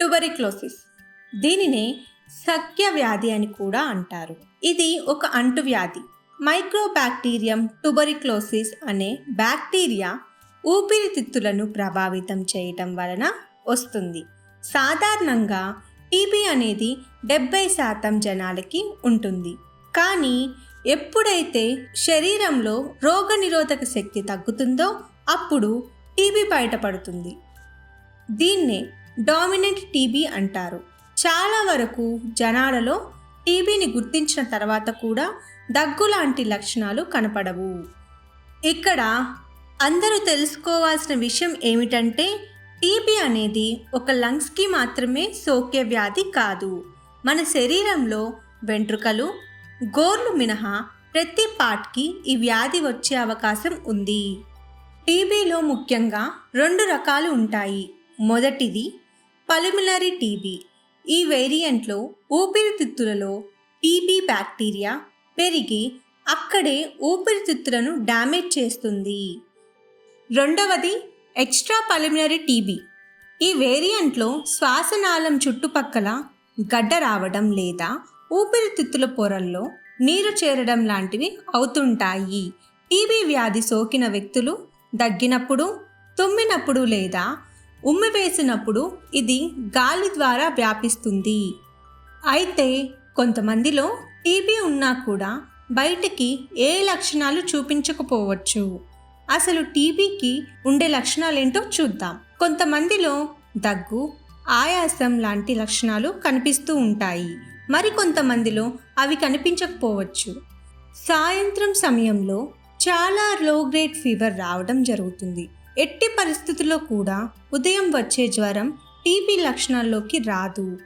Tuberculosis దీనినే సఖ్య వ్యాధి అని కూడా అంటారు. ఇది ఒక అంటువ్యాధి. మైక్రోబ్యాక్టీరియం ట్యూబరిక్లోసిస్ అనే బ్యాక్టీరియా ఊపిరితిత్తులను ప్రభావితం చేయటం వలన వస్తుంది. సాధారణంగా టీబీ అనేది డెబ్బై శాతం జనాలకి ఉంటుంది. కానీ ఎప్పుడైతే శరీరంలో రోగనిరోధక శక్తి తగ్గుతుందో అప్పుడు టీబీ బయటపడుతుంది. దీన్నే డామినెంట్ టీబీ అంటారు. చాలా వరకు జనాలలో టీబీని గుర్తించిన తర్వాత కూడా దగ్గు లాంటి లక్షణాలు కనపడవు. ఇక్కడ అందరూ తెలుసుకోవాల్సిన విషయం ఏమిటంటే టీబీ అనేది ఒక లంగ్స్కి మాత్రమే సోకే వ్యాధి కాదు. మన శరీరంలో వెంట్రుకలు గోర్లు మినహా ప్రతి పార్ట్కి ఈ వ్యాధి వచ్చే అవకాశం ఉంది. టీబీలో ముఖ్యంగా రెండు రకాలు ఉంటాయి. మొదటిది పల్మినరీ టీబీ. ఈ వేరియంట్లో ఊపిరితిత్తులలో టీబీ బ్యాక్టీరియా పెరిగి అక్కడే ఊపిరితిత్తులను డ్యామేజ్ చేస్తుంది. రెండవది ఎక్స్ట్రా పల్మినరీ టీబీ. ఈ వేరియంట్లో శ్వాసనాళం చుట్టుపక్కల గడ్డ రావడం లేదా ఊపిరితిత్తుల పొరల్లో నీరు చేరడం లాంటివి అవుతుంటాయి. టీబీ వ్యాధి సోకిన వ్యక్తులు దగ్గినప్పుడు తుమ్మినప్పుడు లేదా ఉమ్మివేసినప్పుడు ఇది గాలి ద్వారా వ్యాపిస్తుంది. అయితే కొంతమందిలో టీబీ ఉన్నా కూడా బయటికి ఏ లక్షణాలు చూపించకపోవచ్చు. అసలు టీబీకి ఉండే లక్షణాలేంటో చూద్దాం. కొంతమందిలో దగ్గు ఆయాసం లాంటి లక్షణాలు కనిపిస్తూ ఉంటాయి. మరి కొంతమందిలో అవి కనిపించకపోవచ్చు. సాయంత్రం సమయంలో చాలా లో గ్రేడ్ ఫీవర్ రావడం జరుగుతుంది. ఎట్టి పరిస్థితుల్లో కూడా ఉదయం వచ్చే జ్వరం టీబీ లక్షణాల్లోకి రాదు.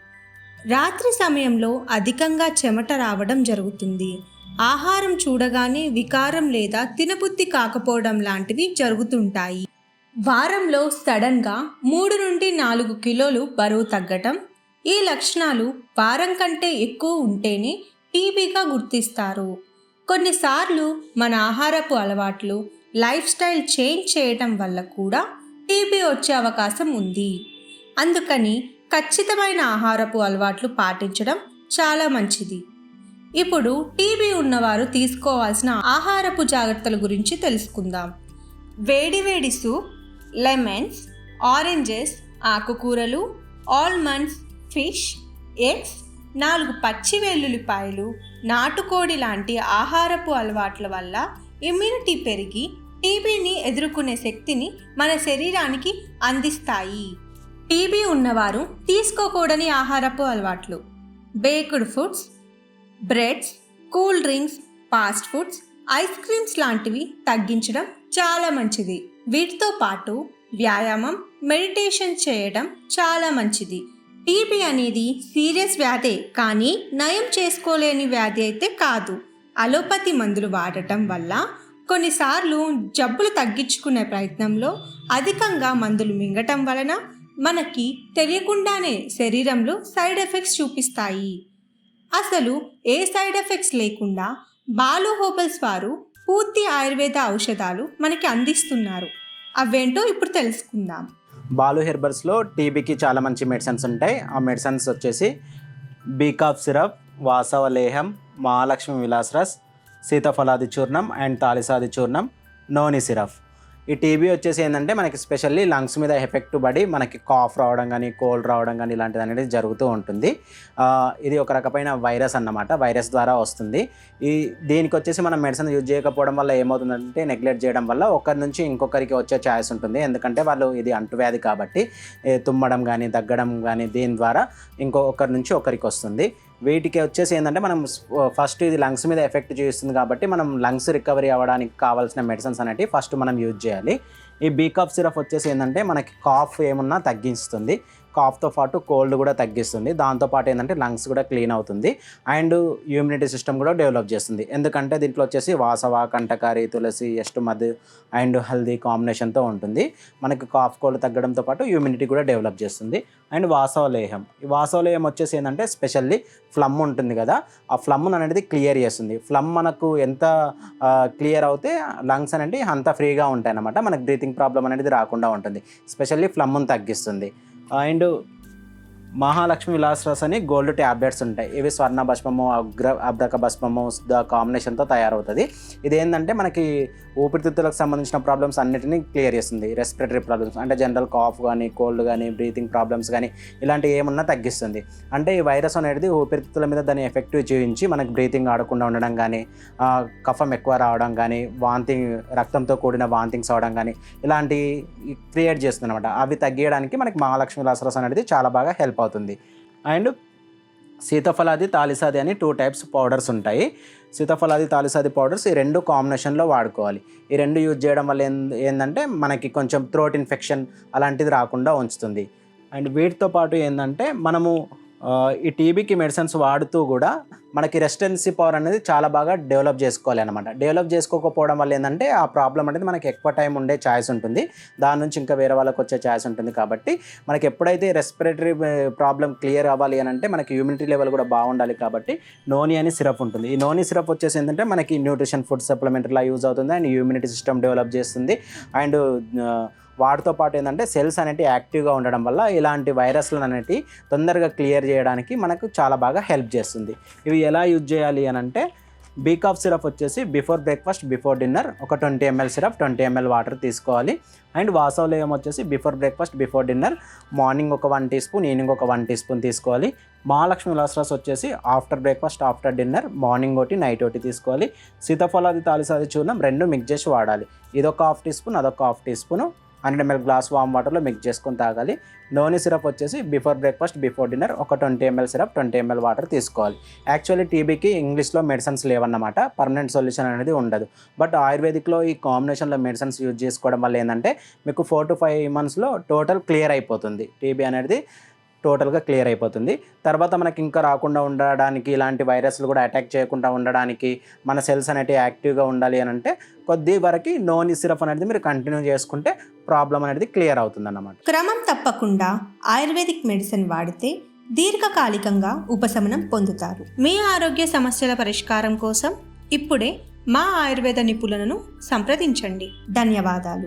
రాత్రి సమయంలో అధికంగా చెమట రావడం జరుగుతుంది. ఆహారం చూడగానే వికారం లేదా తినబుద్ధి కాకపోవడం లాంటివి జరుగుతుంటాయి. వారంలో సడన్గా మూడు నుండి నాలుగు కిలోలు బరువు తగ్గటం ఈ లక్షణాలు వారం కంటే ఎక్కువ ఉంటేనే టీబీగా గుర్తిస్తారు. కొన్నిసార్లు మన ఆహారపు అలవాట్లు లైఫ్ స్టైల్ చేంజ్ చేయటం వల్ల కూడా టీబీ వచ్చే అవకాశం ఉంది. అందుకని ఖచ్చితమైన ఆహారపు అలవాట్లు పాటించడం చాలా మంచిది. ఇప్పుడు టీబీ ఉన్నవారు తీసుకోవాల్సిన ఆహారపు జాగ్రత్తల గురించి తెలుసుకుందాం. వేడివేడి సూప్ లెమన్స్ ఆరెంజెస్ ఆకుకూరలు ఆల్మండ్స్ ఫిష్ ఎగ్స్ నాలుగు పచ్చి వెల్లుల్లిపాయలు నాటుకోడి లాంటి ఆహారపు అలవాట్ల వల్ల ఇమ్యూనిటీ పెరిగి టీబీని ఎదుర్కొనే శక్తిని మన శరీరానికి అందిస్తాయి. టీబీ ఉన్నవారు తీసుకోకూడని ఆహారపు అలవాట్లు. Baked foods breads cool drinks fast foods ice creams లాంటివి తగ్గించడం చాలా మంచిది. వీటితో పాటు వ్యాయామం మెడిటేషన్ చేయడం చాలా మంచిది. టీబీ అనేది సీరియస్ వ్యాధే కానీ నయం చేసుకోలేని వ్యాధి అయితే కాదు. అలోపతి మందులు వాడటం వల్ల కొన్నిసార్లు జబ్బులు తగ్గించుకునే ప్రయత్నంలో అధికంగా మందులు మింగటం వలన మనకి తెలియకుండానే శరీరంలో సైడ్ ఎఫెక్ట్స్ చూపిస్తాయి. అసలు ఏ సైడ్ ఎఫెక్ట్స్ లేకుండా బాలు హోబల్స్ వారు పూర్తి ఆయుర్వేద ఔషధాలు మనకి అందిస్తున్నారు. అవేంటో ఇప్పుడు తెలుసుకుందాం. బాలు హెర్బర్స్లో టీబీకి చాలా మంచి మెడిసిన్స్ ఉంటాయి. ఆ మెడిసిన్స్ వచ్చేసి బీకాఫ్ సిరప్ వాసవ లేహం మహాలక్ష్మి విలాసరస్ సీతాఫలాది చూర్ణం అండ్ తాలిసాది చూర్ణం నోని సిరప్. ఈ టీబీ వచ్చేసి ఏంటంటే మనకి స్పెషల్లీ లంగ్స్ మీద ఎఫెక్ట్ పడి మనకి కాఫ్ రావడం కానీ కోల్డ్ రావడం కానీ ఇలాంటిది అనేది జరుగుతూ ఉంటుంది. ఇది ఒక రకమైన వైరస్ అన్నమాట. వైరస్ ద్వారా వస్తుంది. ఈ దీనికి వచ్చేసి మనం మెడిసిన్ యూజ్ చేయకపోవడం వల్ల ఏమవుతుందంటే నెగ్లెక్ట్ చేయడం వల్ల ఒకరి నుంచి ఇంకొకరికి వచ్చే ఛాయిస్ ఉంటుంది. ఎందుకంటే వాళ్ళు ఇది అంటువ్యాధి కాబట్టి తుమ్మడం కానీ దగ్గడం కానీ దీని ద్వారా ఇంకొకరి నుంచి ఒకరికి వస్తుంది. వీటికి వచ్చేసి ఏంటంటే మనం ఫస్ట్ ఇది లంగ్స్ మీద ఎఫెక్ట్ చేస్తుంది కాబట్టి మనం లంగ్స్ రికవరీ అవ్వడానికి కావాల్సిన మెడిసిన్స్ అనేవి ఫస్ట్ మనం యూజ్ చేయాలి. ఈ బీకాఫ్ సిరప్ వచ్చేసి ఏంటంటే మనకి కాఫ్ ఏమున్నా తగ్గిస్తుంది. కాఫ్తో పాటు కోల్డ్ కూడా తగ్గిస్తుంది. దాంతోపాటు ఏంటంటే లంగ్స్ కూడా క్లీన్ అవుతుంది. అండ్ ఇమ్యూనిటీ సిస్టమ్ కూడా డెవలప్ చేస్తుంది. ఎందుకంటే దీంట్లో వచ్చేసి వాసవ కంటకారి తులసి ఎస్ట్ మధు అండ్ హల్దీ కాంబినేషన్తో ఉంటుంది. మనకి కాఫ్ కోల్డ్ తగ్గడంతో పాటు ఇమ్యూనిటీ కూడా డెవలప్ చేస్తుంది. అండ్ వాసవలేహం ఈ వాసవలేహం వచ్చేసి ఏంటంటే స్పెషల్లీ ఫ్లమ్ ఉంటుంది కదా ఆ ఫ్లమ్ అనేది క్లియర్ చేస్తుంది. ఫ్లమ్ మనకు ఎంత క్లియర్ అవుతే లంగ్స్ అనేది అంత ఫ్రీగా ఉంటాయి అన్నమాట మనకు బ్రీతింగ్ ప్రాబ్లం అనేది రాకుండా ఉంటుంది. స్పెషల్లీ ఫ్లమ్ను తగ్గిస్తుంది. అండ్ మహాలక్ష్మి విలాసరస్ అని గోల్డ్ ట్యాబ్లెట్స్ ఉంటాయి. ఇవి స్వర్ణ భస్మము అగ్ర అబ్రక భస్మము ద కాంబినేషన్తో తయారవుతుంది. ఇది ఏంటంటే మనకి ఊపిరితిత్తులకు సంబంధించిన ప్రాబ్లమ్స్ అన్నిటిని క్లియర్ చేస్తుంది. రెస్పిరేటరీ ప్రాబ్లమ్స్ అంటే జనరల్ కాఫ్ కానీ కోల్డ్ కానీ బ్రీతింగ్ ప్రాబ్లమ్స్ కానీ ఇలాంటివి ఏమన్నా తగ్గిస్తుంది. అంటే ఈ వైరస్ అనేది ఊపిరితిత్తుల మీద దాని ఎఫెక్టివ్ చూపించి మనకి బ్రీతింగ్ ఆడకుండా ఉండడం కానీ కఫం ఎక్కువ రావడం కానీ వాంతింగ్ రక్తంతో కూడిన వాంతింగ్స్ అవడం కానీ ఇలాంటి క్రియేట్ చేస్తుంది అనమాట అవి తగ్గించడానికి మనకి మహాలక్ష్మి విలాసరస్ అనేది చాలా బాగా హెల్ప్ అవుతుంది. అండ్ సీతాఫలాది తాలిసాది అని టూ టైప్స్ పౌడర్స్ ఉంటాయి. సీతాఫలాది తాలిసాది పౌడర్స్ ఈ రెండు కాంబినేషన్లో వాడుకోవాలి. ఈ రెండు యూజ్ చేయడం వల్ల ఏం- ఏంటంటే మనకి కొంచెం థ్రోట్ ఇన్ఫెక్షన్ అలాంటిది రాకుండా ఉంచుతుంది. అండ్ వీటితో పాటు ఏంటంటే మనము ఈ టీబీకి మెడిసిన్స్ వాడుతూ కూడా మనకి రెసిస్టెన్సీ పవర్ అనేది చాలా బాగా డెవలప్ చేసుకోవాలి అనమాట డెవలప్ చేసుకోకపోవడం వల్ల ఏంటంటే ఆ ప్రాబ్లం అనేది మనకి ఎక్కువ టైం ఉండే ఛాయిస్ ఉంటుంది. దాని నుంచి ఇంకా వేరే వాళ్ళకి వచ్చే ఛాయిస్ ఉంటుంది కాబట్టి మనకి ఎప్పుడైతే రెస్పిరేటరీ ప్రాబ్లం క్లియర్ అవ్వాలి అని అంటే మనకి హ్యూమిడిటీ లెవెల్ కూడా బాగుండాలి కాబట్టి నోని అని సిరప్ ఉంటుంది. ఈ నోని సిరప్ వచ్చేసి ఏంటంటే మనకి న్యూట్రిషన్ ఫుడ్ సప్లిమెంటరీలా యూజ్ అవుతుంది. అండ్ ఇమ్యూనిటీ సిస్టమ్ డెవలప్ చేస్తుంది. అండ్ వాటితో పాటు ఏంటంటే సెల్స్ అనేవి యాక్టివ్గా ఉండడం వల్ల ఇలాంటి వైరస్లను అనేవి తొందరగా క్లియర్ చేయడానికి మనకు చాలా బాగా హెల్ప్ చేస్తుంది. ఇవి ఎలా యూజ్ చేయాలి అని అంటే బీకాఫ్ సిరప్ వచ్చేసి బిఫోర్ బ్రేక్ఫాస్ట్ బిఫోర్ డిన్నర్ ఒక twenty ML syrup twenty ML water తీసుకోవాలి. అండ్ వాసవలేయం వచ్చేసి before breakfast before dinner morning ఒక వన్ టీ స్పూన్ ఈవినింగ్ ఒక వన్ టీ స్పూన్ తీసుకోవాలి. మహాలక్ష్మి లాస్రాస్ వచ్చేసి after breakfast after dinner morning ఒకటి నైట్ ఒకటి తీసుకోవాలి. సీతాఫలాది తాలిసాది చూర్ణం రెండు మిక్స్ చేసి వాడాలి. ఇదొక హాఫ్ టీ స్పూన్ అదొక half teaspoon. Hundred ML glass warm వాటర్లో మిక్స్ చేసుకొని తాగాలి. నోని సిరప్ వచ్చేసి బిఫోర్ బ్రేక్ఫాస్ట్ బిఫోర్ డిన్నర్ ఒక twenty ML syrup twenty ML water తీసుకోవాలి. యాక్చువల్లీ టీబీకి ఇంగ్లీష్లో మెడిసిన్స్ లేవన్నమాట. పర్మనెంట్ సొల్యూషన్ అనేది ఉండదు. బట్ ఆయుర్వేదిక్లో ఈ కాంబినేషన్లో మెడిసిన్స్ యూజ్ చేసుకోవడం వల్ల ఏంటంటే మీకు ఫోర్ టు ఫైవ్ మంత్స్లో టోటల్ క్లియర్ అయిపోతుంది. టీబీ అనేది టోటల్గా క్లియర్ అయిపోతుంది. తర్వాత మనకి ఇంకా రాకుండా ఉండడానికి ఇలాంటి వైరస్లు కూడా అటాక్ చేయకుండా ఉండడానికి మన సెల్స్ అనేవి యాక్టివ్గా ఉండాలి అని అంటే కొద్ది వరకు నోని సిరప్ అనేది మీరు కంటిన్యూ చేసుకుంటే ప్రాబ్లం అనేది క్లియర్ అవుతుంది అన్నమాట క్రమం తప్పకుండా ఆయుర్వేదిక్ మెడిసిన్ వాడితే దీర్ఘకాలికంగా ఉపశమనం పొందుతారు. మీ ఆరోగ్య సమస్యల పరిష్కారం కోసం ఇప్పుడే మా ఆయుర్వేద నిపుణులను సంప్రదించండి. ధన్యవాదాలు.